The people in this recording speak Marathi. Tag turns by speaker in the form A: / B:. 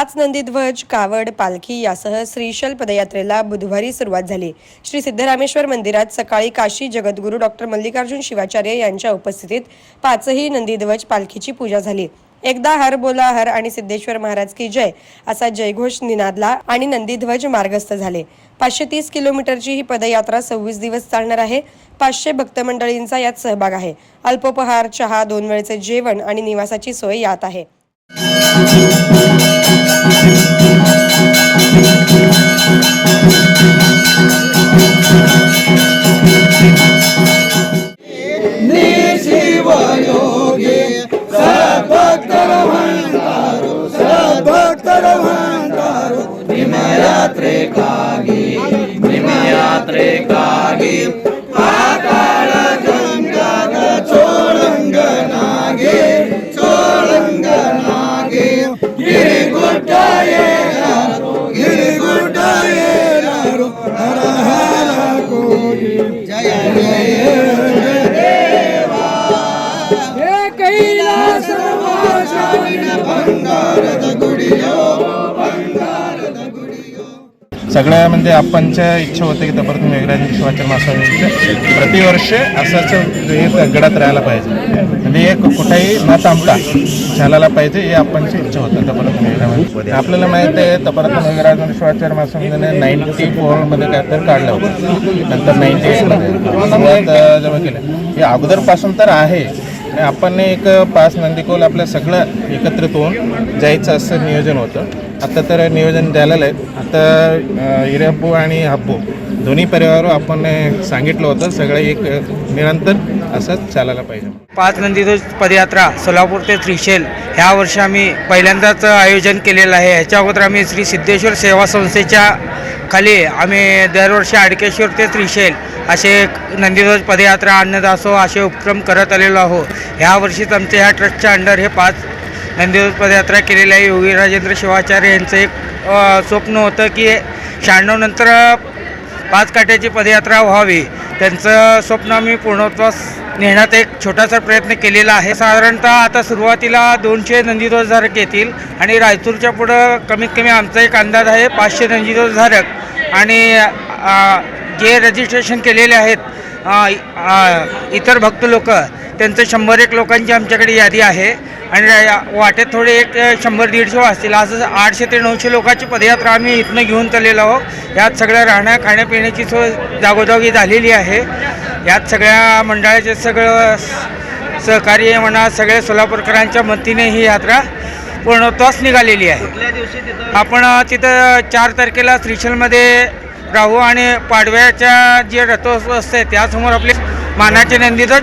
A: पाच नंदीध्वज कावड पालखी यासह श्रीशल पदयात्रेला बुधवारी सुरुवात झाली. श्री सिद्धरामेश्वर मंदिरात सकाळी काशी जगद्गुरू डॉक्टर मल्लिकार्जुन शिवाचार्य यांच्या उपस्थितीत पाचही नंदीध्वज पालखीची पूजा झाली. एकदा हर बोला हर आणि सिद्धेश्वर महाराज की जय असा जयघोष निनादला आणि नंदीध्वज मार्गस्थ झाले. पाचशे तीस किलोमीटरची ही पदयात्रा सव्वीस दिवस चालणार आहे. पाचशे भक्तमंडळींचा यात सहभाग आहे. अल्पोपहार चहा दोन वेळचे जेवण आणि निवासाची सोय यात आहे.
B: सद्भक्तर म्हणतारो भीमयात्रेकागी भीमयात्रेकागी आकाळ
C: सगळ्या म्हणजे आपणच्या इच्छा होते की तपर्यंत मेघराज शिवाच्या मासाचे प्रतिवर्ष असंच हे गडात राहायला पाहिजे. म्हणजे एक कुठेही न थांबता झालायला पाहिजे हे आपणची इच्छा होतं तपर्यंत मेघराज आपल्याला माहीत आहे तपर्यंत मेघराज शिवाचार महासंघाने नाईन्टी फोरमध्ये काहीतरी काढलं होतं. नंतर नाईन्टी एटमध्ये. सुरुवात जेव्हा केलं. हे अगोदरपासून तर आहे. आपण एक पाच नंदीकोल आपलं सगळं एकत्रित होऊन जायचं असं नियोजन होतं. आता तर नियोजन झालेलं आहे. आता अं, आणि हप्पू दोन्ही परिवार आपण सांगितलं होतं सगळं एक निरंतर असंच चालायला पाहिजे.
D: पाच नंदीध्वज पदयात्रा सोलापूर ते त्रिशेल ह्या वर्षी आम्ही पहिल्यांदाच आयोजन केलेलं आहे. ह्याच्या अगोदर आम्ही श्री सिद्धेश्वर सेवा संस्थेच्या खाली आम्ही दरवर्षी आडकेश्वर ते त्रिशेल असे नंदीध्वज पदयात्रा अन्नदासो असे उपक्रम करत आलेलो आहो. ह्या वर्षीच आमच्या ह्या ट्रस्टच्या अंडर हे पाच नंदीध्वज पदयात्रा केलेली आहे. योगी राजेंद्र शिवाचार्य यांचं एक स्वप्न होतं की शहाण्णव नंतर पाच काट्याची पदयात्रा व्हावी. त्यांचं स्वप्न आम्ही पूर्णत्वास नेण्यात एक छोटासा प्रयत्न केलेला आहे. साधारणतः आता सुरुवातीला दोनशे नंदीध्वजधारक येतील आणि रायचूरच्या पुढं कमीत कमी आमचा एक अंदाज आहे पाचशे नंदीध्वजधारक. आणि जे रजिस्ट्रेशन केलेले आहेत इतर भक्त लोक त्यांचं शंभर एक लोकांची आमच्याकडे यादी आहे. आणि वाटेत थोडे एक शंभर दीडशे असतील असं आठशे ते नऊशे लोकांची पदयात्रा आम्ही इथनं घेऊन चाललेलो आहोत. यात सगळं राहण्या खाण्यापिण्याची सोय जागोजागी झालेली आहे. यात सगळ्या मंडळाचे सगळं सहकार्य म्हणा सगळ्या सोलापूरकरांच्या मतीने ही यात्रा पूर्णत्वास निघालेली आहे. आपण तिथं चार तारखेला श्रीशलमध्ये राहू आणि पाडव्याच्या जे रथोत्सव असते त्यासमोर आपले मानाचे नंदीध्वज